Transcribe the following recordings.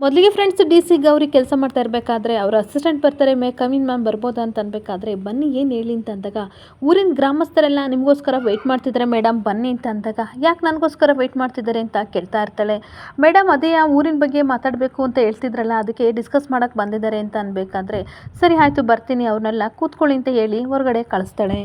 ಮೊದಲಿಗೆ friends D C Gauri ಕೆಲಸ ಮಾಡ್ತಾ ಇರಬೇಕಾದ್ರೆ ಅವ್ರ ಅಸಿಸ್ಟೆಂಟ್ ಬರ್ತಾರೆ, ಮೇ ಕಮಿನ್ ಮ್ಯಾಮ್ ಬರ್ಬೋದಾ ಅಂತ ಅನ್ಬೇಕಾದ್ರೆ ಬನ್ನಿ ಏನು ಹೇಳಿ ಅಂತ ಅಂದಾಗ, ಊರಿನ ಗ್ರಾಮಸ್ಥರೆಲ್ಲ ನಿಮಗೋಸ್ಕರ ವೆಯ್ಟ್ ಮಾಡ್ತಿದ್ದಾರೆ ಮೇಡಮ್ ಬನ್ನಿ ಅಂತ ಅಂದಾಗ ಯಾಕೆ ನನಗೋಸ್ಕರ ವೆಯ್ಟ್ ಮಾಡ್ತಿದ್ದಾರೆ ಅಂತ ಕೇಳ್ತಾ ಇರ್ತಾಳೆ. ಮೇಡಮ್ ಅದೇ ಆ ಊರಿನ ಬಗ್ಗೆ ಮಾತಾಡಬೇಕು ಅಂತ ಹೇಳ್ತಿದ್ರಲ್ಲ, ಅದಕ್ಕೆ ಡಿಸ್ಕಸ್ ಮಾಡೋಕ್ಕೆ ಬಂದಿದ್ದಾರೆ ಅಂತ ಅನ್ಬೇಕಾದ್ರೆ ಸರಿ ಆಯಿತು ಬರ್ತೀನಿ, ಅವ್ರನ್ನೆಲ್ಲ ಕೂತ್ಕೊಳ್ಳಿ ಅಂತ ಹೇಳಿ ಹೊರಗಡೆ ಕಳಿಸ್ತಾಳೆ.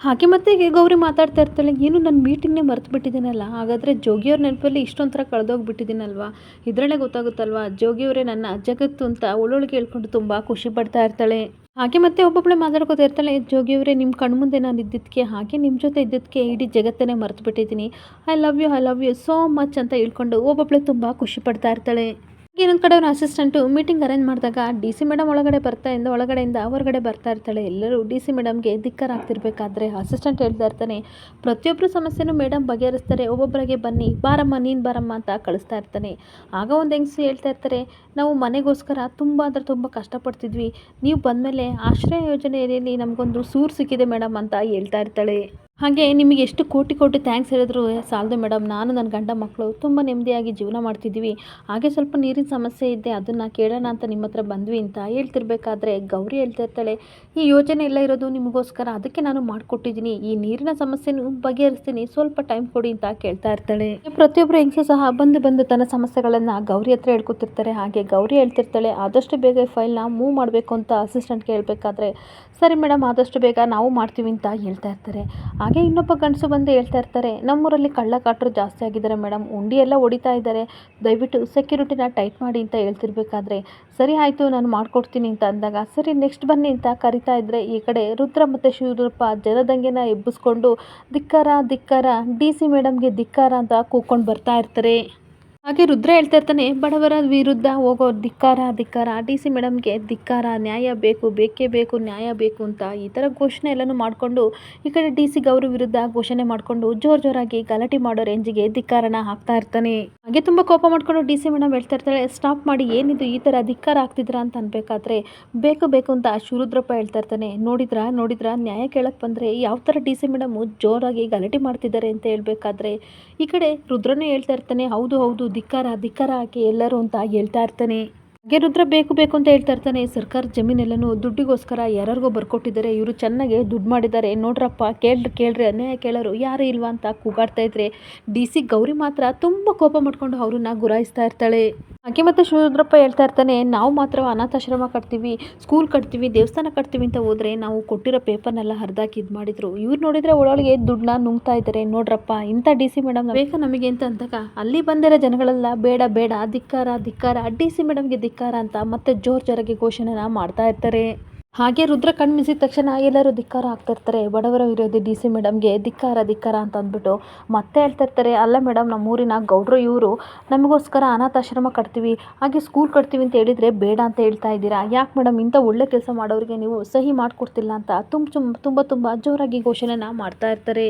ಹಾಗೆ ಮತ್ತೆ ಗೌರಿ ಮಾತಾಡ್ತಾ ಇರ್ತಾಳೆ, ಏನು ನನ್ನ ಮೀಟಿಂಗ್ನೇ ಮರ್ತು ಬಿಟ್ಟಿದ್ದೀನಲ್ಲ ಹಾಗಾದರೆ ಜೋಗಿಯವ್ರ ನೆನಪಲ್ಲಿ ಇಷ್ಟೊಂಥರ ಕಳೆದೋಗ್ಬಿಟ್ಟಿದ್ದೀನಲ್ವಾ ಇದರಲ್ಲೇ ಗೊತ್ತಾಗುತ್ತಲ್ವಾ? ಜೋಗಿಯವರೇ ನನ್ನ ಜಗತ್ತು ಅಂತ ಅವಳೊಳಗೆ ಹೇಳ್ಕೊಂಡು ತುಂಬ ಖುಷಿ ಪಡ್ತಾ ಇರ್ತಾಳೆ. ಹಾಗೆ ಮತ್ತೆ ಒಬ್ಬೊಬ್ಬಳೆ ಮಾತಾಡ್ಕೋತಾ ಇರ್ತಾಳೆ, ಜೋಗಿಯವರೇ ನಿಮ್ಮ ಕಣ್ಮುಂದೆ ನಾನು ಇದ್ದಿದ್ದಕ್ಕೆ ಹಾಗೆ ನಿಮ್ಮ ಜೊತೆ ಇದ್ದಿದ್ದಕ್ಕೆ ಇಡೀ ಜಗತ್ತನ್ನೇ ಮರ್ತು ಬಿಟ್ಟಿದ್ದೀನಿ I love you I love you so much ಅಂತ ಹೇಳ್ಕೊಂಡು ಒಬ್ಬೊಬ್ಬಳೆ ತುಂಬ ಖುಷಿ ಪಡ್ತಾ ಇರ್ತಾಳೆ. ಇನ್ನೊಂದು ಕಡೆ ಅವ್ರ ಅಸಿಸ್ಟೆಂಟು ಮೀಟಿಂಗ್ ಅರೇಂಜ್ ಮಾಡಿದಾಗ ಡಿ ಸಿ ಮೇಡಮ್ ಒಳಗಡೆ ಬರ್ತಾ ಇಂದ ಒಳಗಡೆಯಿಂದ ಹೊರಗಡೆ ಬರ್ತಾ ಇರ್ತಾಳೆ. ಎಲ್ಲರೂ ಡಿ ಸಿ ಮೇಡಮ್ಗೆ ಧಿಕ್ಕರಾಗ್ತಿರ್ಬೇಕಾದ್ರೆ ಅಸಿಸ್ಟೆಂಟ್ ಹೇಳ್ತಾ ಇರ್ತಾನೆ. ಪ್ರತಿಯೊಬ್ಬರು ಸಮಸ್ಯೆನೂ ಮೇಡಮ್ ಬಗೆಹರಿಸ್ತಾರೆ. ಒಬ್ಬೊಬ್ಬರಿಗೆ ಬನ್ನಿ, ಬಾರಮ್ಮ, ನೀನು ಬಾರಮ್ಮ ಅಂತ ಕಳಿಸ್ತಾ ಇರ್ತಾನೆ. ಆಗ ಒಂದು ಹೆಂಗಸು ಹೇಳ್ತಾ ಇರ್ತಾರೆ, ನಾವು ಮನೆಗೋಸ್ಕರ ತುಂಬ ಅಂದರೆ ತುಂಬ ಕಷ್ಟಪಡ್ತಿದ್ವಿ. ನೀವು ಬಂದಮೇಲೆ ಆಶ್ರಯ ಯೋಜನೆಯಲ್ಲಿ ನಮಗೊಂದು ಸೂರು ಸಿಕ್ಕಿದೆ ಮೇಡಮ್ ಅಂತ ಹೇಳ್ತಾ ಇರ್ತಾಳೆ. ಹಾಗೆ ನಿಮಗೆ ಎಷ್ಟು ಕೋಟಿ ಕೋಟಿ ಥ್ಯಾಂಕ್ಸ್ ಹೇಳಿದ್ರು ಸಾಲದು ಮೇಡಮ್ ನಾನು ನನ್ನ ಗಂಡ ಮಕ್ಕಳು ತುಂಬ ನೆಮ್ಮದಿಯಾಗಿ ಜೀವನ ಮಾಡ್ತಿದ್ದೀವಿ. ಹಾಗೆ ಸ್ವಲ್ಪ ನೀರಿನ ಸಮಸ್ಯೆ ಇದೆ, ಅದನ್ನು ಕೇಳೋಣ ಅಂತ ನಿಮ್ಮ ಹತ್ರ ಬಂದ್ವಿ ಅಂತ ಹೇಳ್ತಿರ್ಬೇಕಾದ್ರೆ ಗೌರಿ ಹೇಳ್ತಾ ಇರ್ತಾಳೆ, ಈ ಯೋಜನೆ ಎಲ್ಲ ಇರೋದು ನಿಮಗೋಸ್ಕರ, ಅದಕ್ಕೆ ನಾನು ಮಾಡಿಕೊಟ್ಟಿದ್ದೀನಿ. ಈ ನೀರಿನ ಸಮಸ್ಯೆನೂ ಬಗೆಹರಿಸ್ತೀನಿ. ಸ್ವಲ್ಪ ಟೈಮ್ ಕೊಡಿ ಅಂತ ಕೇಳ್ತಾ ಇರ್ತಾಳೆ. ಪ್ರತಿಯೊಬ್ಬರು ಹೆಂಗಸು ಸಹ ಬಂದು ಬಂದು ತನ್ನ ಸಮಸ್ಯೆಗಳನ್ನು ಗೌರಿ ಹತ್ರ ಹೇಳ್ಕೊತಿರ್ತಾರೆ. ಹಾಗೆ ಗೌರಿ ಹೇಳ್ತಿರ್ತಾಳೆ, ಆದಷ್ಟು ಬೇಗ ಫೈಲ್ನ ಮೂವ್ ಮಾಡಬೇಕು ಅಂತ ಅಸಿಸ್ಟೆಂಟ್ಗೆ ಹೇಳಬೇಕಾದ್ರೆ, ಸರಿ ಮೇಡಮ್ ಆದಷ್ಟು ಬೇಗ ನಾವು ಮಾಡ್ತೀವಿ ಅಂತ ಹೇಳ್ತಾ ಇರ್ತಾರೆ. ಹಾಗೆ ಇನ್ನೊಬ್ಬ ಗಂಡಸು ಬಂದು ಹೇಳ್ತಾ ಇರ್ತಾರೆ, ನಮ್ಮೂರಲ್ಲಿ ಕಳ್ಳಕಾಟರು ಜಾಸ್ತಿ ಆಗಿದ್ದಾರೆ ಮೇಡಮ್, ಉಂಡಿ ಎಲ್ಲ ಹೊಡಿತಾ ಇದ್ದಾರೆ, ದಯವಿಟ್ಟು ಸೆಕ್ಯೂರಿಟಿನ ಟೈಟ್ ಮಾಡಿ ಅಂತ ಹೇಳ್ತಿರ್ಬೇಕಾದ್ರೆ, ಸರಿ ಆಯಿತು, ನಾನು ಮಾಡಿಕೊಡ್ತೀನಿ ಅಂತ ಅಂದಾಗ, ಸರಿ ನೆಕ್ಸ್ಟ್ ಬನ್ನಿ ಅಂತ ಕರಿತಾ ಇದ್ದರೆ ಈ ಕಡೆ ರುದ್ರ ಮತ್ತು ಶಿವರೂಪ ಜನದಂಗೆನ ಎಬ್ಬಿಸ್ಕೊಂಡು, ಧಿಕ್ಕಾರ ಧಿಕ್ಕಾರ, ಡಿ ಸಿ ಮೇಡಮ್ಗೆ ಧಿಕ್ಕಾರ ಅಂತ ಕೂಕೊಂಡು ಬರ್ತಾ ಇರ್ತಾರೆ. ಹಾಗೆ ರುದ್ರ ಹೇಳ್ತಾ ಇರ್ತಾನೆ, ಬಡವರ ವಿರುದ್ಧ ಹೋಗೋ ಧಿಕ್ಕಾರ ಧಿಕ್ಕಾರ, ಡಿ ಸಿ ಮೇಡಮ್ಗೆ ಧಿಕ್ಕಾರ, ನ್ಯಾಯ ಬೇಕು, ಬೇಕೇ ಬೇಕು, ನ್ಯಾಯ ಬೇಕು ಅಂತ ಈ ಥರ ಘೋಷಣೆ ಎಲ್ಲನೂ ಮಾಡಿಕೊಂಡು, ಈ ಕಡೆ ಡಿ ಸಿ ಗೌರಿ ವಿರುದ್ಧ ಘೋಷಣೆ ಮಾಡಿಕೊಂಡು ಜೋರು ಜೋರಾಗಿ ಗಲಾಟೆ ಮಾಡೋ ರೇಂಜಿಗೆ ಧಿಕ್ಕಾರನ ಹಾಕ್ತಾ ಇರ್ತಾನೆ. ಹಾಗೆ ತುಂಬ ಕೋಪ ಮಾಡ್ಕೊಂಡು ಡಿ ಸಿ ಮೇಡಮ್ ಹೇಳ್ತಾ ಇರ್ತಾಳೆ, ಸ್ಟಾಪ್ ಮಾಡಿ, ಏನಿದು ಈ ಥರ ಧಿಕ್ಕಾರ ಆಗ್ತಿದ್ರಾ ಅಂತ ಅನ್ಬೇಕಾದ್ರೆ, ಬೇಕು ಬೇಕು ಅಂತ ಶಿವರುದ್ರಪ್ಪ ಹೇಳ್ತಾ ಇರ್ತಾನೆ, ನೋಡಿದ್ರಾ ನೋಡಿದ್ರಾ, ನ್ಯಾಯ ಕೇಳಕ್ಕೆ ಬಂದರೆ ಯಾವ ಥರ ಡಿ ಸಿ ಮೇಡಮ್ ಜೋರಾಗಿ ಗಲಾಟೆ ಮಾಡ್ತಿದ್ದಾರೆ ಅಂತ ಹೇಳ್ಬೇಕಾದ್ರೆ, ಈ ಕಡೆ ರುದ್ರನೇ ಹೇಳ್ತಾ ಇರ್ತಾನೆ, ಹೌದು ಹೌದು ಧಿಕ್ಕಾರ ಧಿಕ್ಕಾರ ಹಾಕಿ ಎಲ್ಲರೂ ಅಂತ ಹೇಳ್ತಾ ಇರ್ತಾನೆ. ಹಾಗೆ ರುದ್ರ ಬೇಕು ಬೇಕು ಅಂತ ಹೇಳ್ತಾ ಇರ್ತಾನೆ. ಸರ್ಕಾರ ಜಮೀನೆಲ್ಲನೂ ದುಡ್ಡಿಗೋಸ್ಕರ ಯಾರಿಗೋ ಬರ್ಕೊಟ್ಟಿದ್ದಾರೆ. ಇವರು ಚೆನ್ನಾಗಿ ದುಡ್ಡು ಮಾಡಿದ್ದಾರೆ. ನೋಡ್ರಪ್ಪ, ಕೇಳ್ರಿ ಕೇಳ್ರಿ, ಅನ್ಯಾಯ ಕೇಳೋರು ಯಾರು ಇಲ್ವಾ ಅಂತ ಕೂಗಾಡ್ತಾ ಇದ್ರೆ ಡಿ ಸಿ ಗೌರಿ ಮಾತ್ರ ತುಂಬ ಕೋಪ ಮಾಡ್ಕೊಂಡು ಅವ್ರನ್ನ ಗುರಾಯಿಸ್ತಾ ಇರ್ತಾಳೆ. ಹಾಗೆ ಮತ್ತು ಶಿವರುದ್ರಪ್ಪ ಹೇಳ್ತಾ ಇರ್ತಾನೆ, ನಾವು ಮಾತ್ರ ಅನಾಥಾಶ್ರಮ ಕಟ್ತೀವಿ ಸ್ಕೂಲ್ ಕಟ್ತೀವಿ, ದೇವಸ್ಥಾನ ಕಟ್ತೀವಿ ಅಂತ ಹೋದರೆ ನಾವು ಕೊಟ್ಟಿರೋ ಪೇಪರ್ನೆಲ್ಲ ಹರಿದಾಕಿ ಇದು ಮಾಡಿದರು. ಇವ್ರು ನೋಡಿದರೆ ಒಳೊಳಗೆ ದುಡ್ಡನ್ನ ನುಂಗ್ತಾ ಇದ್ದಾರೆ ನೋಡ್ರಪ್ಪ, ಇಂಥ ಡಿ ಸಿ ಮೇಡಮ್ ಬೇಕಾ ನಮಗೆ ಅಂತ ಅಂದಾಗ, ಅಲ್ಲಿ ಬಂದಿರೋ ಜನಗಳೆಲ್ಲ ಬೇಡ ಬೇಡ, ಧಿಕ್ಕಾರ ಧಿಕ್ಕಾರ ಡಿ ಸಿ ಮೇಡಮ್ಗೆ ಧಿಕ್ಕಾರ ಅಂತ ಮತ್ತೆ ಜೋರು ಜೋರಾಗಿ ಘೋಷಣೆನ ಮಾಡ್ತಾ ಇರ್ತಾರೆ. ಹಾಗೆ ರುದ್ರ ಕಣ್ಮಿಸಿದ ತಕ್ಷಣ ಎಲ್ಲರೂ ಧಿಕ್ಕಾರ ಆಗ್ತಿರ್ತಾರೆ ಬಡವರ ವಿರೋಧಿ ಡಿ ಸಿ ಮೇಡಮ್ಗೆ ಧಿಕ್ಕಾರ ಧಿಕ್ಕಾರ ಅಂತ ಅಂದ್ಬಿಟ್ಟು ಮತ್ತೆ ಹೇಳ್ತಿರ್ತಾರೆ ಅಲ್ಲ ಮೇಡಮ್, ನಮ್ಮ ಊರಿನ ಗೌಡ್ರು ಇವರು ನಮಗೋಸ್ಕರ ಅನಾಥಾಶ್ರಮ ಕಟ್ತೀವಿ, ಹಾಗೆ ಸ್ಕೂಲ್ ಕಟ್ತೀವಿ ಅಂತ ಹೇಳಿದರೆ ಬೇಡ ಅಂತ ಹೇಳ್ತಾ ಇದ್ದೀರಾ? ಯಾಕೆ ಮೇಡಮ್ ಇಂಥ ಒಳ್ಳೆ ಕೆಲಸ ಮಾಡೋರಿಗೆ ನೀವು ಸಹಿ ಮಾಡಿಕೊಡ್ತಿಲ್ಲ ಅಂತ ತುಂಬ ತುಂಬ ತುಂಬ ಜೋರಾಗಿ ಘೋಷಣೆನ ಮಾಡ್ತಾ ಇರ್ತಾರೆ.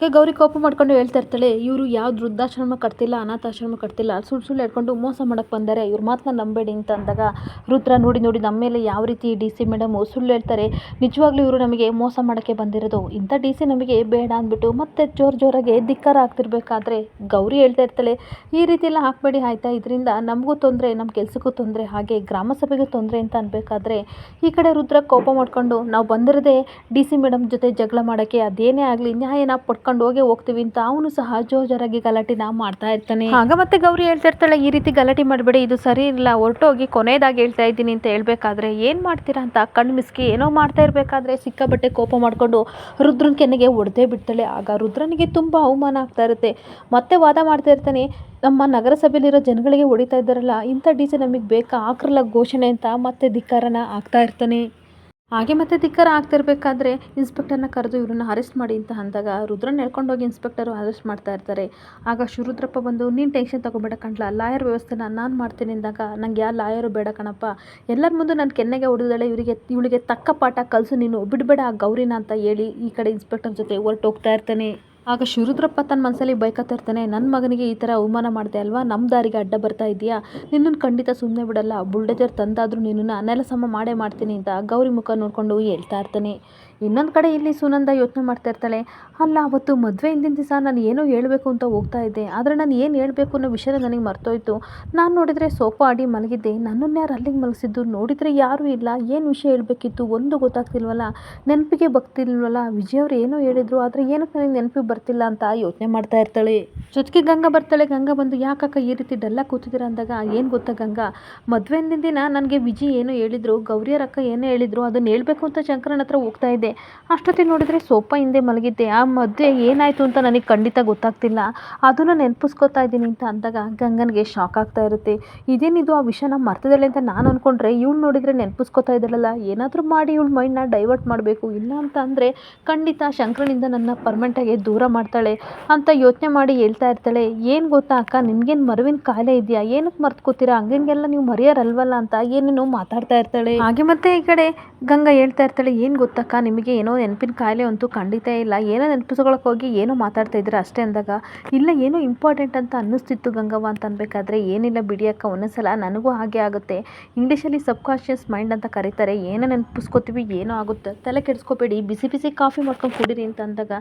ಹಾಗೆ ಗೌರಿ ಕೋಪ ಮಾಡ್ಕೊಂಡು ಹೇಳ್ತಾ ಇರ್ತಾಳೆ, ಇವರು ಯಾವ ವೃದ್ಧಾಶ್ರಮ ಕಟ್ತಿಲ್ಲ, ಅನಾಥಾಶ್ರಮ ಕಟ್ತಿಲ್ಲ ಸುಳ್ಳು ಸುಳ್ಳು ಹೇಳ್ಕೊಂಡು ಮೋಸ ಮಾಡಕ್ಕೆ ಬಂದರೆ, ಇವ್ರ ಮಾತನ್ನ ನಂಬೇಡಿ ಅಂತ ಅಂದಾಗ ರುದ್ರ ನೋಡಿ ನೋಡಿ ನಮ್ಮ ಮೇಲೆ ಯಾವ ರೀತಿ ಡಿ ಸಿ ಮೇಡಮ್ ಸುಳ್ಳು ಹೇಳ್ತಾರೆ, ನಿಜವಾಗ್ಲೂ ಇವರು ನಮಗೆ ಮೋಸ ಮಾಡೋಕ್ಕೆ ಬಂದಿರೋದು, ಇಂಥ ಡಿ ಸಿ ನಮಗೆ ಬೇಡ ಅಂದ್ಬಿಟ್ಟು ಮತ್ತೆ ಜೋರು ಜೋರಾಗಿ ಧಿಕ್ಕಾರ ಆಗ್ತಿರ್ಬೇಕಾದ್ರೆ ಗೌರಿ ಹೇಳ್ತಾ ಇರ್ತಾಳೆ, ಈ ರೀತಿ ಎಲ್ಲ ಹಾಕಬೇಡಿ ಆಯಿತಾ, ಇದರಿಂದ ನಮಗೂ ತೊಂದರೆ, ನಮ್ಮ ಕೆಲಸಕ್ಕೂ ತೊಂದರೆ, ಹಾಗೆ ಗ್ರಾಮ ಸಭೆಗೂ ತೊಂದರೆ ಅಂತ ಅನ್ಬೇಕಾದ್ರೆ ಈ ಕಡೆ ರುದ್ರ ಕೋಪ ಮಾಡ್ಕೊಂಡು ನಾವು ಬಂದಿರೋದೇ ಡಿ ಸಿ ಮೇಡಮ್ ಜೊತೆ ಜಗಳ ಮಾಡೋಕ್ಕೆ ಅದೇನೇ ಆಗಲಿ, ನ್ಯಾಯನ ಪಡ್ಕೊಂಡು ಹೋಗೇ ಹೋಗ್ತೀವಿ ಅಂತ ಅವನು ಸಹ ಜೋಜರಾಗಿ ಜೋರಾಗಿ ನಾ ಮಾಡ್ತಾ ಇರ್ತಾನೆ. ಆಗ ಮತ್ತೆ ಗೌರಿ ಹೇಳ್ತಾ ಇರ್ತಾಳೆ, ಈ ರೀತಿ ಗಲಾಟೆ ಮಾಡಬೇಡಿ, ಇದು ಸರಿ ಇಲ್ಲ, ಹೊರಟೋಗಿ ಕೊನೆಯದಾಗಿ ಹೇಳ್ತಾ ಇದ್ದೀನಿ ಅಂತ ಹೇಳ್ಬೇಕಾದ್ರೆ ಏನು ಮಾಡ್ತೀರಾ ಅಂತ ಕಣ್ಣು ಮಿಸ್ಕಿ ಏನೋ ಮಾಡ್ತಾ ಇರಬೇಕಾದ್ರೆ ಸಿಕ್ಕಾಬಟ್ಟೆ ಕೋಪ ಮಾಡಿಕೊಂಡು ರುದ್ರನ ಕೆನ್ನೆಗೆ ಹೊಡೆದೇ ಬಿಡ್ತಾಳೆ. ಆಗ ರುದ್ರನಿಗೆ ತುಂಬ ಅವಮಾನ ಆಗ್ತಾ ಇರುತ್ತೆ. ಮತ್ತೆ ವಾದ ಮಾಡ್ತಾ ಇರ್ತಾನೆ, ನಮ್ಮ ನಗರಸಭೆಯಲ್ಲಿರೋ ಜನಗಳಿಗೆ ಹೊಡಿತಾ ಇದ್ದಾರಲ್ಲ, ಇಂಥ ಡಿ ಸಿ ನಮಗೆ ಬೇಕಾ ಆಕ್ರಲ್ಲ ಘೋಷಣೆ ಅಂತ ಮತ್ತೆ ಧಿಕ್ಕಾರನ ಆಗ್ತಾ ಇರ್ತಾನೆ. ಹಾಗೆ ಮತ್ತೆ ಧಿಕ್ಕಾರ ಆಗ್ತಿರ್ಬೇಕಾದ್ರೆ ಇನ್ಸ್ಪೆಕ್ಟರ್ನ ಕರೆದು ಇವ್ರನ್ನ ಅರೆಸ್ಟ್ ಮಾಡಿ ಅಂತ ಅಂದಾಗ ರುದ್ರನ್ ಹೋಗಿ ಇನ್ಸ್ಪೆಕ್ಟರು ಅರೆಸ್ಟ್ ಮಾಡ್ತಾ ಇರ್ತಾರೆ. ಆಗ ಶಿವರುದ್ರಪ್ಪ ಬಂದು, ನೀನು ಟೆನ್ಷನ್ ತಗೋಬೇಡ ಕಣ್ಲ ಲಾಯರ್ ವ್ಯವಸ್ಥೆನ ನಾನು ಮಾಡ್ತೀನಿ ಅಂದಾಗ ನಂಗೆ ಯಾವ ಲಾಯರು ಬೇಡ ಕಣಪ್ಪ. ಎಲ್ಲರ ಮುಂದೆ ನನ್ನ ಕೆನ್ನೆಗೆ ಹೊಡೆದಾಳೆ, ಇವರಿಗೆ, ಇವಳಿಗೆ ತಕ್ಕ ಪಾಠ ಕಲಿಸು ನೀನು, ಬಿಡಬೇಡ ಆ ಗೌರಿನ ಅಂತ ಹೇಳಿ ಈ ಕಡೆ ಇನ್ಸ್ಪೆಕ್ಟರ್ ಜೊತೆ ಹೊರಟೋಗ್ತಾ ಇರ್ತಾನೆ. ಆಗ ಶಿವರುದ್ರಪ್ಪ ತನ್ನ ಮನಸ್ಸಲ್ಲಿ ಬೈಕತ್ತಿರ್ತಾನೆ ನನ್ನ ಮಗನಿಗೆ ಈ ಥರ ಅವಮಾನ ಮಾಡಿದೆ ಅಲ್ವಾ? ನಮ್ಮ ದಾರಿಗೆ ಅಡ್ಡ ಬರ್ತಾ ಇದೆಯಾ ನಿನ್ನನ್ನು ಖಂಡಿತ ಸುಮ್ಮನೆ ಬಿಡಲ್ಲ. ಬುಲ್ಡೇಜರ್ ತಂದಾದರೂ ನಿನ್ನನ್ನು ನೆಲ ಸಮ ಮಾಡೇ ಮಾಡ್ತೀನಿ ಅಂತ ಗೌರಿ ಮುಖ ನೋಡಿಕೊಂಡು ಹೇಳ್ತಾ ಇರ್ತಾನೆ. ಇನ್ನೊಂದು ಕಡೆ ಇಲ್ಲಿ ಸುನಂದ ಯೋಚನೆ ಮಾಡ್ತಾ ಇರ್ತಾಳೆ, ಅಲ್ಲ, ಅವತ್ತು ಮದುವೆ ಹಿಂದಿನ ದಿವಸ ನಾನು ಏನೋ ಹೇಳಬೇಕು ಅಂತ ಹೋಗ್ತಾ ಇದ್ದೆ. ಆದರೆ ನಾನು ಏನು ಹೇಳಬೇಕು ಅನ್ನೋ ವಿಷಯ ನನಗೆ ಮರ್ತೋಯ್ತು. ನಾನು ನೋಡಿದರೆ ಸೋಫಾ ಆಡಿ ಮಲಗಿದ್ದೆ. ನನ್ನನ್ನು ಯಾರು ಅಲ್ಲಿಗೆ ಮಲಗಿಸಿದ್ದು? ನೋಡಿದರೆ ಯಾರೂ ಇಲ್ಲ. ಏನು ವಿಷಯ ಹೇಳಬೇಕಿತ್ತು? ಒಂದು ಗೊತ್ತಾಗ್ತಿಲ್ವಲ್ಲ. ನೆನಪಿಗೆ ಬಗ್ತಿಲ್ವಲ್ಲ. ಅವ್ರು ಏನೋ ಹೇಳಿದರು. ಆದರೆ ಏನಕ್ಕೆ ನನಗೆ ನೆನಪಿಗೆ ಬರ್ತಿಲ್ಲ ಅಂತ ಯೋಚನೆ ಮಾಡ್ತಾ ಇರ್ತಾಳೆ. ಜೊತೆಗೆ ಗಂಗಾ ಬರ್ತಾಳೆ. ಗಂಗಾ ಬಂದು ಯಾಕಕ್ಕ ಈ ರೀತಿ ಡಲ್ಲ ಕೂತಿದ್ದೀರ ಅಂದಾಗ, ಏನು ಗೊತ್ತಾ ಗಂಗಾ? ಮದುವೆಯಿಂದ ದಿನ ನನಗೆ ವಿಜಿ ಏನು ಹೇಳಿದ್ರು ಗೌರಿಯರ ಅಕ್ಕ ಏನೋ ಹೇಳಿದ್ರು ಅದನ್ನು ಹೇಳಬೇಕು ಅಂತ ಶಂಕರನ ಹತ್ರ ಹೋಗ್ತಾ ಇದ್ದೆ. ಅಷ್ಟೊತ್ತಿಗೆ ನೋಡಿದರೆ ಸೋಪ ಹಿಂದೆ ಮಲಗಿದ್ದೆ. ಆ ಮದುವೆ ಏನಾಯಿತು ಅಂತ ನನಗೆ ಖಂಡಿತ ಗೊತ್ತಾಗ್ತಿಲ್ಲ. ಅದನ್ನು ನೆನಪಿಸ್ಕೊತಾ ಇದ್ದೀನಿ ಅಂತ ಅಂದಾಗ ಗಂಗನಿಗೆ ಶಾಕ್ ಆಗ್ತಾ ಇರುತ್ತೆ. ಇದೇನಿದು ಆ ವಿಷಯನ ಮರ್ತದಳೆ ಅಂತ ನಾನು ಅಂದ್ಕೊಂಡ್ರೆ ಇವಳು ನೋಡಿದರೆ ನೆನಪಿಸ್ಕೊತಾ ಇದ್ದಾಳಲ್ಲ. ಏನಾದರೂ ಮಾಡಿ ಇವಳು ಮೈಂಡ್ನ ಡೈವರ್ಟ್ ಮಾಡಬೇಕು. ಇಲ್ಲ ಅಂತ ಅಂದರೆ ಖಂಡಿತ ಶಂಕರನಿಂದ ನನ್ನ ಪರ್ಮನೆಂಟಾಗಿ ದೂರ ಮಾಡ್ತಾಳೆ ಅಂತ ಯೋಚನೆ ಮಾಡಿ ಹೇಳ್ತಾ ಇರ್ತಾಳೆ, ಏನು ಗೊತ್ತಾ ಅಕ್ಕ, ನಿಮ್ಗೇನು ಮರುವಿನ ಕಾಯಿಲೆ ಇದೆಯಾ? ಏನಕ್ಕೆ ಮರ್ತ್ಕೋತೀರಾ? ಹಂಗಂಗೆಲ್ಲ ನೀವು ಮರೆಯೋರಲ್ವಲ್ಲ ಅಂತ ಏನೇನೋ ಮಾತಾಡ್ತಾ ಇರ್ತಾಳೆ. ಹಾಗೆ ಮತ್ತೆ ಈ ಕಡೆ ಗಂಗಾ ಹೇಳ್ತಾ ಇರ್ತಾಳೆ, ಏನು ಗೊತ್ತಕ್ಕ ನಿಮಗೆ ಏನೋ ನೆನಪಿನ ಕಾಯಿಲೆ ಅಂತೂ ಖಂಡಿತ ಇಲ್ಲ. ಏನೋ ನೆನಪಿಸ್ಕೊಳಕ್ಕೆ ಹೋಗಿ ಏನೋ ಮಾತಾಡ್ತಾ ಇದ್ದೀರಾ ಅಷ್ಟೇ ಅಂದಾಗ, ಇಲ್ಲ, ಏನೋ ಇಂಪಾರ್ಟೆಂಟ್ ಅಂತ ಅನ್ನಿಸ್ತಿತ್ತು ಗಂಗವ್ವ ಅಂತ ಅನ್ಬೇಕಾದ್ರೆ ಏನಿಲ್ಲ ಬಿಡಿ ಅಕ್ಕ, ಒಂದೊಂದ್ಸಲ ನನಗೂ ಹಾಗೆ ಆಗುತ್ತೆ. ಇಂಗ್ಲೀಷಲ್ಲಿ ಸಬ್ಕಾನ್ಷಿಯಸ್ ಮೈಂಡ್ ಅಂತ ಕರೀತಾರೆ, ಏನೋ ನೆನಪಿಸ್ಕೋತೀವಿ, ಏನೋ ಆಗುತ್ತೆ. ತಲೆ ಕೆಡಿಸ್ಕೋಬೇಡಿ, ಬಿಸಿ ಬಿಸಿ ಕಾಫಿ ಮಾಡ್ಕೊಂಡು ಕುಡೀರಿ ಅಂತ ಅಂದಾಗ,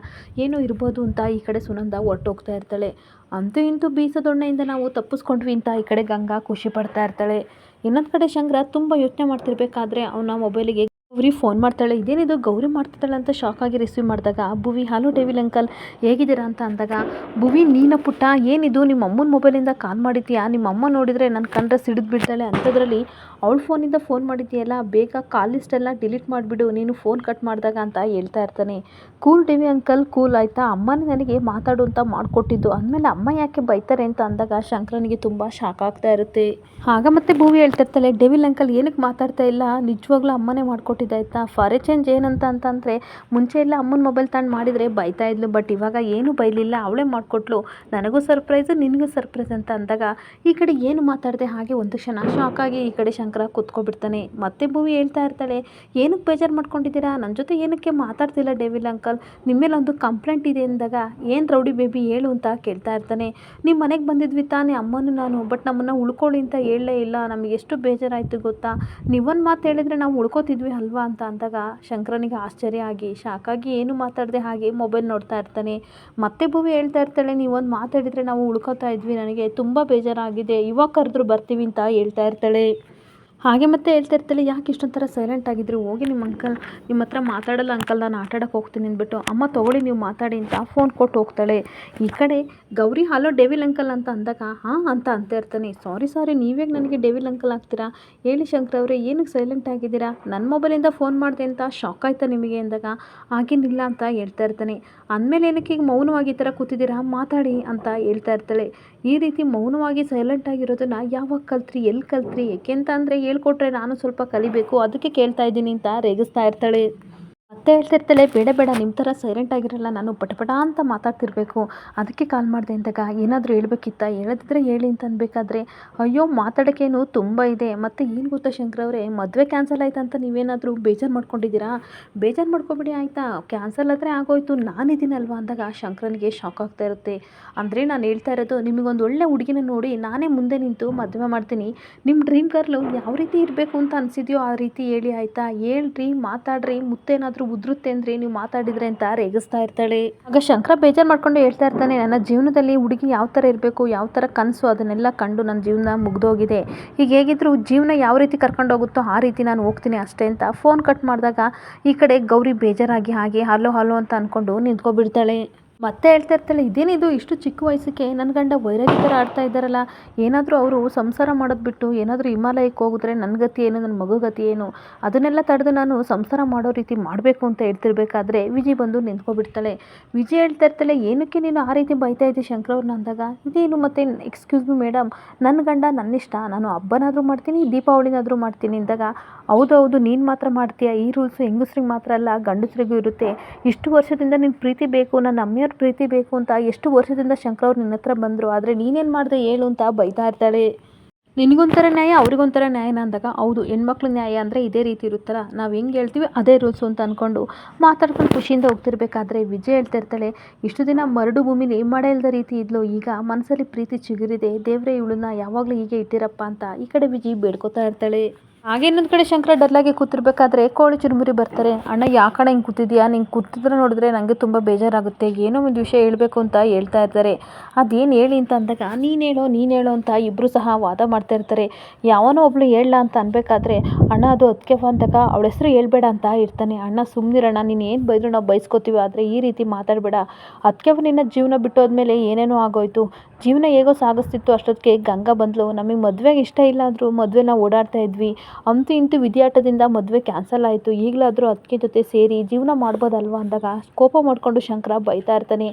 ಏನೋ ಇರ್ಬೋದು ಅಂತ ಈ ಕಡೆ ಸುನಂದ ಹೊರ್ಟೋಗ್ತಾ ಇರ್ತಾಳೆ. ಅಂತೂ ಇಂತೂ ಬೀಸದೊಣ್ಣೆಯಿಂದ ನಾವು ತಪ್ಪಿಸ್ಕೊಂಡ್ವಿ ಅಂತ ಈ ಕಡೆ ಗಂಗಾ ಖುಷಿ ಪಡ್ತಾ ಇರ್ತಾಳೆ. ಇನ್ನೊಂದು ಕಡೆ ಶಂಕರ ತುಂಬ ಯೋಚನೆ ಮಾಡ್ತಿರ್ಬೇಕಾದ್ರೆ ಅವನ ಮೊಬೈಲಿಗೆ ಗೌರಿ ಫೋನ್ ಮಾಡ್ತಾಳೆ. ಇದೇನಿದು ಗೌರಿ ಮಾಡ್ತಿದ್ದಾಳೆ ಅಂತ ಶಾಕ್ ಆಗಿ ರಿಸೀವ್ ಮಾಡಿದಾಗ, ಭುವಿ ಹಲೋ ಡೇವಿಲ್ ಅಂಕಲ್ ಹೇಗಿದ್ದೀರಾ? ಅಂತ ಅಂದಾಗ, ಭುವಿ, ನೀನ ಪುಟ್ಟ, ಏನಿದು? ನಿಮ್ಮ ಅಮ್ಮನ ಮೊಬೈಲಿಂದ ಕಾಲ್ ಮಾಡಿದ್ಯಾ? ನಿಮ್ಮ ಅಮ್ಮ ನೋಡಿದರೆ ನನ್ನ ಕಂಡ್ರೆ ಸಿಡಿದು ಬಿಡ್ತಾಳೆ ಅಂಥದ್ರಲ್ಲಿ ಅವಳ ಫೋನಿಂದ ಫೋನ್ ಮಾಡಿದ್ಯಲ್ಲ, ಬೇಗ ಕಾಲ್ ಲಿಸ್ಟೆಲ್ಲ ಡಿಲೀಟ್ ಮಾಡಿಬಿಡು, ನೀನು ಫೋನ್ ಕಟ್ ಮಾಡಿದಾಗ ಅಂತ ಹೇಳ್ತಾ ಇರ್ತಾನೆ. ಕೂಲ್ ಟಿವಿ ಅಂಕಲ್, ಕೂಲ್ ಆಯಿತಾ? ಅಮ್ಮನೇ ನನಗೆ ಮಾತಾಡು ಅಂತ ಮಾಡಿಕೊಟ್ಟಿದ್ದು. ಅಂದಮೇಲೆ ಅಮ್ಮ ಯಾಕೆ ಬೈತಾರೆ ಅಂತ ಅಂದಾಗ ಶಂಕರನಿಗೆ ತುಂಬ ಶಾಕ್ ಆಗ್ತಾ ಇರುತ್ತೆ. ಆಗ ಮತ್ತೆ ಭೂವಿ ಹೇಳ್ತಿರ್ತಾಳೆ ಡೆವಿಲ್ ಅಂಕಲ್ ಏನಕ್ಕೆ ಮಾತಾಡ್ತಾ ಇಲ್ಲ? ನಿಜವಾಗ್ಲೂ ಅಮ್ಮನೇ ಮಾಡಿಕೊಟ್ಟಿದ್ದಾಯ್ತಾ ಫಾರ್ ಎ ಚೇಂಜ್ ಏನಂತ ಅಂತಂದರೆ ಮುಂಚೆ ಎಲ್ಲ ಅಮ್ಮನ ಮೊಬೈಲ್ ತಗೊಂಡು ಮಾಡಿದರೆ ಬೈತಾ ಇದ್ಲು, ಬಟ್ ಇವಾಗ ಏನೂ ಬೈಲಿಲ್ಲ. ಅವಳೇ ಮಾಡಿಕೊಟ್ಲು. ನನಗೂ ಸರ್ಪ್ರೈಸು, ನಿನಗೂ ಸರ್ಪ್ರೈಸ್ ಅಂತ ಅಂದಾಗ ಈ ಕಡೆ ಏನು ಮಾತಾಡಿದೆ? ಹಾಗೆ ಒಂದು ಕ್ಷಣ ಶಾಕ್ ಆಗಿ ಈ ಕಡೆ ಶಂಕರ ಕೂತ್ಕೊಬಿಡ್ತಾನೆ ಮತ್ತೆ ಭೂವಿ ಹೇಳ್ತಾ ಇರ್ತಾಳೆ, ಏನಕ್ಕೆ ಬೇಜಾರು ಮಾಡ್ಕೊಂಡಿದ್ದೀರಾ? ನನ್ನ ಜೊತೆ ಏನಕ್ಕೆ ಮಾತಾಡ್ತಿಲ್ಲ ಡೇವಿಲ್ ಅಂಕಲ್? ನಿಮ್ಮ ಮೇಲೆ ಒಂದು ಕಂಪ್ಲೇಂಟ್ ಇದೆ ಅಂದಾಗ ಏನು ರೌಡಿ ಬೇಬಿ ಹೇಳು ಅಂತ ಕೇಳ್ತಾ ಇರ್ತಾನೆ. ನಿಮ್ಮ ಮನೆಗೆ ಬಂದಿದ್ವಿ ತಾನೇ, ಅಮ್ಮನೂ ನಾನು, ಬಟ್ ನಮ್ಮನ್ನು ಉಳ್ಕೊಳ್ಳಿ ಅಂತ ಹೇಳಲೇ ಇಲ್ಲ. ನಮಗೆ ಎಷ್ಟು ಬೇಜಾರಾಯಿತು ಗೊತ್ತಾ? ನೀವೊಂದು ಮಾತು ಹೇಳಿದರೆ ನಾವು ಉಳ್ಕೋತಿದ್ವಿ ಅಲ್ವಾ ಅಂತ ಅಂದಾಗ ಶಂಕರನಿಗೆ ಆಶ್ಚರ್ಯ ಆಗಿ, ಶಾಕಾಗಿ ಏನು ಮಾತಾಡದೆ ಹಾಗೆ ಮೊಬೈಲ್ ನೋಡ್ತಾ ಇರ್ತಾನೆ. ಮತ್ತೆ ಭೂವಿ ಹೇಳ್ತಾ ಇರ್ತಾಳೆ, ನೀವೊಂದು ಮಾತಾಡಿದರೆ ನಾವು ಉಳ್ಕೋತಾ ಇದ್ವಿ, ನನಗೆ ತುಂಬ ಬೇಜಾರಾಗಿದೆ, ಇವಾಗ ಕರೆದ್ರು ಬರ್ತೀವಿ ಅಂತ ಹೇಳ್ತಾ ಇರ್ತಾಳೆ. ಹಾಗೆ ಮತ್ತೆ ಹೇಳ್ತಾ ಇರ್ತಾಳೆ, ಯಾಕೆ ಇಷ್ಟೊಂಥರ ಸೈಲೆಂಟ್ ಆಗಿದ್ರು? ಹೋಗಿ ನಿಮ್ಮ ಅಂಕಲ್ ನಿಮ್ಮ ಹತ್ರ ಮಾತಾಡಲ್ಲ ಅಂಕಲ್ ನಾನು ಆಟಾಡೋಕೆ ಹೋಗ್ತೀನಿ ಅಂದ್ಬಿಟ್ಟು, ಅಮ್ಮ ತೊಗೊಳ್ಳಿ, ನೀವು ಮಾತಾಡಿ ಅಂತ ಫೋನ್ ಕೊಟ್ಟು ಹೋಗ್ತಾಳೆ. ಈ ಕಡೆ ಗೌರಿ ಹಲೋ ಡೆವಿಲ್ ಅಂಕಲ್ ಅಂತ ಅಂದಾಗ, ಹಾಂ, ಅಂತ ಅಂತ ಇರ್ತಾನೆ. ಸಾರಿ ಸಾರಿ ನೀವೇಗೆ ನನಗೆ ಡೆವಿಲ್ ಅಂಕಲ್ ಆಗ್ತೀರಾ? ಹೇಳಿ ಶಂಕರ್ ಅವರೇ, ಏನಕ್ಕೆ ಸೈಲೆಂಟ್ ಆಗಿದ್ದೀರಾ? ನನ್ನ ಮೊಬೈಲಿಂದ ಫೋನ್ ಮಾಡಿದೆ ಅಂತ ಶಾಕ್ ಆಯ್ತಾ ನಿಮಗೆ? ಅಂದಾಗ, ಹಾಗೇನಿಲ್ಲ ಅಂತ ಹೇಳ್ತಾ ಇರ್ತಾನೆ. ಅಂದಮೇಲೆ ಏನಕ್ಕೆ ಈಗ ಮೌನವಾಗಿ ಈ ಥರ ಕೂತಿದ್ದೀರಾ? ಮಾತಾಡಿ ಅಂತ ಹೇಳ್ತಾ ಇರ್ತಾಳೆ. ಈ ರೀತಿ ಮೌನವಾಗಿ ಸೈಲೆಂಟ್ ಆಗಿರೋದನ್ನು ಯಾವಾಗ ಕಲ್ತ್ರಿ? ಎಲ್ಲಿ ಕಲ್ತ್ರಿ? ಏಕೆ ಅಂತ ಅಂದರೆ ಹೇಳ್ಕೊಟ್ರೆ ನಾನು ಸ್ವಲ್ಪ ಕಲಿಬೇಕು ಅದಕ್ಕೆ ಕೇಳ್ತಾ ಇದ್ದೀನಿ ಅಂತ ರೇಗಿಸ್ತಾ ಇರ್ತಾಳೆ. ಮತ್ತೆ ಹೇಳ್ತಾ ಇರ್ತಾಳೆ ಬೇಡ ಬೇಡ ನಿಮ್ಮ ಥರ ಸೈಲೆಂಟ್ ಆಗಿರಲ್ಲ, ನಾನು ಪಟಪಟ ಅಂತ ಮಾತಾಡ್ತಿರ್ಬೇಕು. ಅದಕ್ಕೆ ಕಾಲ್ ಮಾಡಿದೆ ಅಂದಾಗ, ಏನಾದರೂ ಹೇಳ್ಬೇಕಿತ್ತ? ಹೇಳದಿದ್ರೆ ಹೇಳಿ ಅಂತ ಅನ್ಬೇಕಾದ್ರೆ, ಅಯ್ಯೋ ಮಾತಾಡೋಕ್ಕೇನು ತುಂಬ ಇದೆ. ಮತ್ತು ಏನು ಗೊತ್ತಾ ಶಂಕರ್ ಅವರೇ, ಮದುವೆ ಕ್ಯಾನ್ಸಲ್ ಆಯ್ತು ಅಂತ ನೀವೇನಾದರೂ ಬೇಜಾರು ಮಾಡ್ಕೊಂಡಿದ್ದೀರಾ? ಬೇಜಾರು ಮಾಡ್ಕೊಬಿಡಿ, ಆಯಿತಾ? ಕ್ಯಾನ್ಸಲ್ ಆದರೆ ಆಗೋಯ್ತು ನಾನಿದ್ದೀನಲ್ವ ಅಂದಾಗ ಶಂಕರನಿಗೆ ಶಾಕ್ ಆಗ್ತಾ ಇರುತ್ತೆ. ಅಂದರೆ ನಾನು ಹೇಳ್ತಾ ಇರೋದು, ನಿಮಗೊಂದು ಒಳ್ಳೆ ಹುಡುಗಿನ ನೋಡಿ, ನಾನೇ ಮುಂದೆ ನಿಂತು ಮದುವೆ ಮಾಡ್ತೀನಿ. ನಿಮ್ಮ ಡ್ರೀಮ್ ಗರ್ಲು ಯಾವ ರೀತಿ ಇರಬೇಕು ಅಂತ ಅನಿಸಿದೆಯೋ ಆ ರೀತಿ ಹೇಳಿ, ಆಯಿತಾ? ಹೇಳ್ರಿ, ಮಾತಾಡ್ರಿ, ಮುತ್ತೇನಾದರೂ ಉದುರುತ್ತೆ ಅಂದರೆ ನೀವು ಮಾತಾಡಿದ್ರೆ ಅಂತ ರೇಗಿಸ್ತಾ ಇರ್ತಾಳೆ. ಆಗ ಶಂಕರ ಬೇಜಾರು ಮಾಡ್ಕೊಂಡು ಹೇಳ್ತಾ ಇರ್ತಾನೆ, ನನ್ನ ಜೀವನದಲ್ಲಿ ಹುಡುಗಿ ಯಾವ ಥರ ಇರಬೇಕು, ಯಾವ ಥರ ಕನಸು ಅದನ್ನೆಲ್ಲ ಕಂಡು ನನ್ನ ಜೀವನ ಮುಗಿದೋಗಿದೆ. ಈಗ ಹೇಗಿದ್ರು ಜೀವನ ಯಾವ ರೀತಿ ಕರ್ಕೊಂಡು ಹೋಗುತ್ತೋ ಆ ರೀತಿ ನಾನು ಹೋಗ್ತೀನಿ ಅಷ್ಟೇ ಅಂತ ಫೋನ್ ಕಟ್ ಮಾಡಿದಾಗ ಈ ಕಡೆ ಗೌರಿ ಬೇಜಾರಾಗಿ, ಹಾಗೆ, ಹಲೋ ಹಲೋ ಅಂತ ಅಂದ್ಕೊಂಡು ನಿಂತ್ಕೊಬಿಡ್ತಾಳೆ. ಮತ್ತೆ ಹೇಳ್ತಾ ಇರ್ತಾಳೆ ಇದೇನಿದು ಇಷ್ಟು ಚಿಕ್ಕ ವಯಸ್ಸಿಗೆ ನನ್ನ ಗಂಡ ವೈರಾಗಿ ಥರ ಆಡ್ತಾ ಇದ್ದಾರಲ್ಲ, ಏನಾದರೂ ಅವರು ಸಂಸಾರ ಮಾಡೋದು ಬಿಟ್ಟು ಏನಾದರೂ ಹಿಮಾಲಯಕ್ಕೆ ಹೋಗಿದ್ರೆ ನನ್ನ ಗತಿ ಏನು ನನ್ನ ಮಗು ಗತಿ ಏನು? ಅದನ್ನೆಲ್ಲ ತಡೆದು ನಾನು ಸಂಸಾರ ಮಾಡೋ ರೀತಿ ಮಾಡಬೇಕು ಅಂತ ಹೇಳ್ತಿರ್ಬೇಕಾದ್ರೆ ವಿಜಿ ಬಂದು ನಿಂತ್ಕೊಬಿಡ್ತಾಳೆ. ವಿಜಿ ಹೇಳ್ತಾ ಇರ್ತಾಳೆ, ಏನಕ್ಕೆ ನೀನು ಆ ರೀತಿ ಬೈತಾ ಇದ್ದೆ ಶಂಕರ್ ಅವ್ರನ್ನ ಅಂದಾಗ? ಇದೇನು ಮತ್ತೆ ಎಕ್ಸ್ಕ್ಯೂಸ್ ಮಿ ಮೇಡಮ್ ನನ್ನ ಗಂಡ ನನ್ನಿಷ್ಟ, ನಾನು ಹಬ್ಬನಾದರೂ ಮಾಡ್ತೀನಿ, ದೀಪಾವಳಿನಾದರೂ ಮಾಡ್ತೀನಿ ಅಂದಾಗ ಹೌದು ಹೌದು ನೀನು ಮಾತ್ರ ಮಾಡ್ತೀಯಾ? ಈ ರೂಲ್ಸ್ ಹೆಂಗಸ್ರಿಗೆ ಮಾತ್ರ ಅಲ್ಲ, ಗಂಡಸ್ರಿಗೂ ಇರುತ್ತೆ. ಇಷ್ಟು ವರ್ಷದಿಂದ ನಿನ್ನ ಪ್ರೀತಿ ಬೇಕು ನನ್ನ ಅಮ್ಮಿಯವ್ರ ಪ್ರೀತಿ ಬೇಕು ಅಂತ ಎಷ್ಟು ವರ್ಷದಿಂದ ಶಂಕರ್ ಅವ್ರು ನಿನ್ನ ಹತ್ರ ಬಂದರು, ಆದರೆ ನೀನೇನು ಮಾಡಿದೆ ಹೇಳು ಅಂತ ಬೈತಾ ಇರ್ತಾಳೆ. ನಿನಗೊಂಥರ ನ್ಯಾಯ, ಅವ್ರಿಗೊಂಥರ ನ್ಯಾಯನ ಅಂದಾಗ, ಹೌದು, ಹೆಣ್ಮಕ್ಳು ನ್ಯಾಯ ಅಂದರೆ ಇದೇ ರೀತಿ ಇರುತ್ತಲ್ಲ, ನಾವು ಹೆಂಗೆ ಹೇಳ್ತೀವಿ ಅದೇ ರೂಲ್ಸು ಅಂತ ಅಂದ್ಕೊಂಡು ಮಾತಾಡ್ಕೊಂಡು ಖುಷಿಯಿಂದ ಹೋಗ್ತಿರ್ಬೇಕಾದ್ರೆ ವಿಜಯ್ ಹೇಳ್ತಾ ಇರ್ತಾಳೆ, ಇಷ್ಟು ದಿನ ಮರಡು ಭೂಮಿಲಿ ಮಳೆ ಇಲ್ಲದ ರೀತಿ ಇದ್ಲು, ಈಗ ಮನಸ್ಸಲ್ಲಿ ಪ್ರೀತಿ ಚಿಗುರಿದೆ, ದೇವರೇ, ಇವಳನ್ನ ಯಾವಾಗಲೂ ಹೀಗೆ ಇಟ್ಟಿರಪ್ಪ ಅಂತ ಈ ಕಡೆ ವಿಜಯ್ ಬೇಡ್ಕೋತಾ ಇರ್ತಾಳೆ. ಹಾಗೆ ಇನ್ನೊಂದು ಕಡೆ ಶಂಕರ ಡಲ್ಲಾಗಿ ಕೂತಿರ್ಬೇಕಾದ್ರೆ ಕೋಳಿ ಚುರುಮುರಿ ಬರ್ತಾರೆ. ಅಣ್ಣ ಯಾಕಣ ಹಿಂಗೆ ಕೂತಿದ್ಯಾ? ನಿಂಗೆ ಕೂತಿದ್ರೆ ನೋಡಿದ್ರೆ ನನಗೆ ತುಂಬ ಬೇಜಾರಾಗುತ್ತೆ. ಏನೋ ಒಂದು ವಿಷಯ ಹೇಳಬೇಕು ಅಂತ ಹೇಳ್ತಾ ಇರ್ತಾರೆ. ಅದೇನು ಹೇಳಿ ಅಂತ ಅಂದಾಗ, ನೀನು ಹೇಳೋ ನೀನು ಹೇಳೋ ಅಂತ ಇಬ್ಬರು ಸಹ ವಾದ ಮಾಡ್ತಾ ಇರ್ತಾರೆ. ಯಾವನೋ ಒಬ್ಳು ಹೇಳಲ್ಲ ಅಂತ ಅನ್ಬೇಕಾದ್ರೆ, ಅಣ್ಣ ಅದು ಅದಕ್ಕೆ ಅಂದಾಗ ಅವಳ ಹೆಸರು ಹೇಳ್ಬೇಡ ಅಂತ ಇರ್ತಾನೆ. ಅಣ್ಣ ಸುಮ್ಮನಿರಣ್ಣ ನೀನು ಏನು ಬೈದ್ರು ನಾವು ಬೈಸ್ಕೋತೀವಿ, ಆದರೆ ಈ ರೀತಿ ಮಾತಾಡಬೇಡ. ಅದಕ್ಕೆ ನಿನ್ನ ಜೀವನ ಬಿಟ್ಟೋದ್ಮೇಲೆ ಏನೇನೋ ಆಗೋಯ್ತು. ಜೀವನ ಹೇಗೋ ಸಾಗಿಸ್ತಿತ್ತು ಅಷ್ಟೊತ್ತಿಗೆ ಗಂಗಾ ಬಂದಳು ನಮಗೆ ಮದುವೆಗೆ ಇಷ್ಟ ಇಲ್ಲ ಅಂದರೂ ಮದುವೆನ ಓಡಾಡ್ತಾ ಇದ್ವಿ. ಅಂತೂ ಇಂತೂ ವಿದ್ಯಾಟದಿಂದ ಮದುವೆ ಕ್ಯಾನ್ಸಲ್ ಆಯಿತು. ಈಗಲಾದರೂ ಅದಕ್ಕೆ ಜೊತೆ ಸೇರಿ ಜೀವನ ಮಾಡ್ಬೋದಲ್ವ ಅಂದಾಗ ಕೋಪ ಮಾಡಿಕೊಂಡು ಶಂಕರ ಬೈತಾ ಇರ್ತಾನೆ.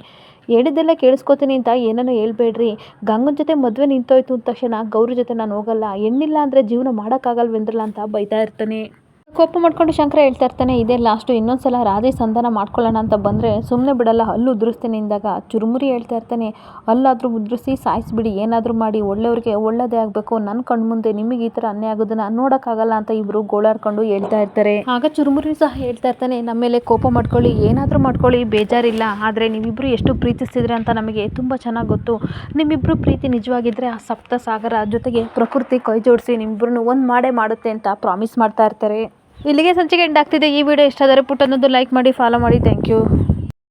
ಹೇಳಿದ್ದೆಲ್ಲ ಕೇಳಿಸ್ಕೋತೀನಿ ಅಂತ ಏನೇನೋ ಹೇಳ್ಬೇಡ್ರಿ. ಗಂಗನ ಜೊತೆ ಮದುವೆ ನಿಂತೋಯ್ತು ಅಂದ ತಕ್ಷಣ ಗೌರಿ ಜೊತೆ ನಾನು ಹೋಗಲ್ಲ. ಹೆಣ್ಣಿಲ್ಲ ಅಂದರೆ ಜೀವನ ಮಾಡೋಕ್ಕಾಗಲ್ವೇಂದ್ರಲ್ಲ ಅಂತ ಬೈತಾ ಇರ್ತಾನೆ. ಕೋಪ ಮಾಡ್ಕೊಂಡು ಶಂಕರ ಹೇಳ್ತಾ ಇರ್ತಾನೆ, ಇದೇ ಲಾಸ್ಟು ಇನ್ನೊಂದು ಸಲ ರಾಧೆ ಸಂಧಾನ ಮಾಡ್ಕೊಳ್ಳೋಣ ಅಂತ ಬಂದರೆ ಸುಮ್ಮನೆ ಬಿಡಲ್ಲ ಹಲ್ಲು ಉದುರಿಸ್ತೇನೆ ಅಂದಾಗ ಚುರುಮುರಿ ಹೇಳ್ತಾ ಇರ್ತಾನೆ. ಅಲ್ಲಾದರೂ ಉದುರಿಸಿ ಸಾಯಿಸಿಬಿಡಿ, ಏನಾದರೂ ಮಾಡಿ, ಒಳ್ಳೆಯವ್ರಿಗೆ ಒಳ್ಳೆಯದೇ ಆಗಬೇಕು ನನ್ನ ಕಣ್ಮುಂದೆ ನಿಮಗೆ ಈ ಥರ ಅನ್ಯಾಯ ಆಗೋದನ್ನ ನೋಡೋಕ್ಕಾಗಲ್ಲ, ಅಂತ ಇಬ್ಬರು ಗೋಳಾಡ್ಕೊಂಡು ಹೇಳ್ತಾ ಇರ್ತಾರೆ. ಆಗ ಚುರುಮುರಿ ಸಹ ಹೇಳ್ತಾ ಇರ್ತಾನೆ, ನಮ್ಮ ಮೇಲೆ ಕೋಪ ಮಾಡ್ಕೊಳ್ಳಿ, ಏನಾದರೂ ಮಾಡ್ಕೊಳ್ಳಿ, ಬೇಜಾರಿಲ್ಲ, ಆದರೆ ನೀವಿಬ್ಬರು ಎಷ್ಟು ಪ್ರೀತಿಸ್ತಿದ್ರೆ ಅಂತ ನಮಗೆ ತುಂಬ ಚೆನ್ನಾಗಿ ಗೊತ್ತು. ನಿಮ್ಮಿಬ್ಬರು ಪ್ರೀತಿ ನಿಜವಾಗಿದ್ದರೆ ಆ ಸಪ್ತ ಸಾಗರ ಜೊತೆಗೆ ಪ್ರಕೃತಿ ಕೈ ಜೋಡಿಸಿ ನಿಮ್ಮಿಬ್ಬರನ್ನು ಒಂದು ಮಾಡೇ ಮಾಡುತ್ತೆ ಅಂತ ಪ್ರಾಮಿಸ್ ಮಾಡ್ತಾ ಇರ್ತಾರೆ. ಇಲ್ಲಿಗೆ ಸಂಚಿಕೆ ಎಂಡ್ ಆಗ್ತಿದೆ. ಈ ವಿಡಿಯೋ ಇಷ್ಟ ಆದರೆ ಪುಟ್ಟನ್ನೊಂದು ಲೈಕ್ ಮಾಡಿ ಫಾಲೋ ಮಾಡಿ. Thank you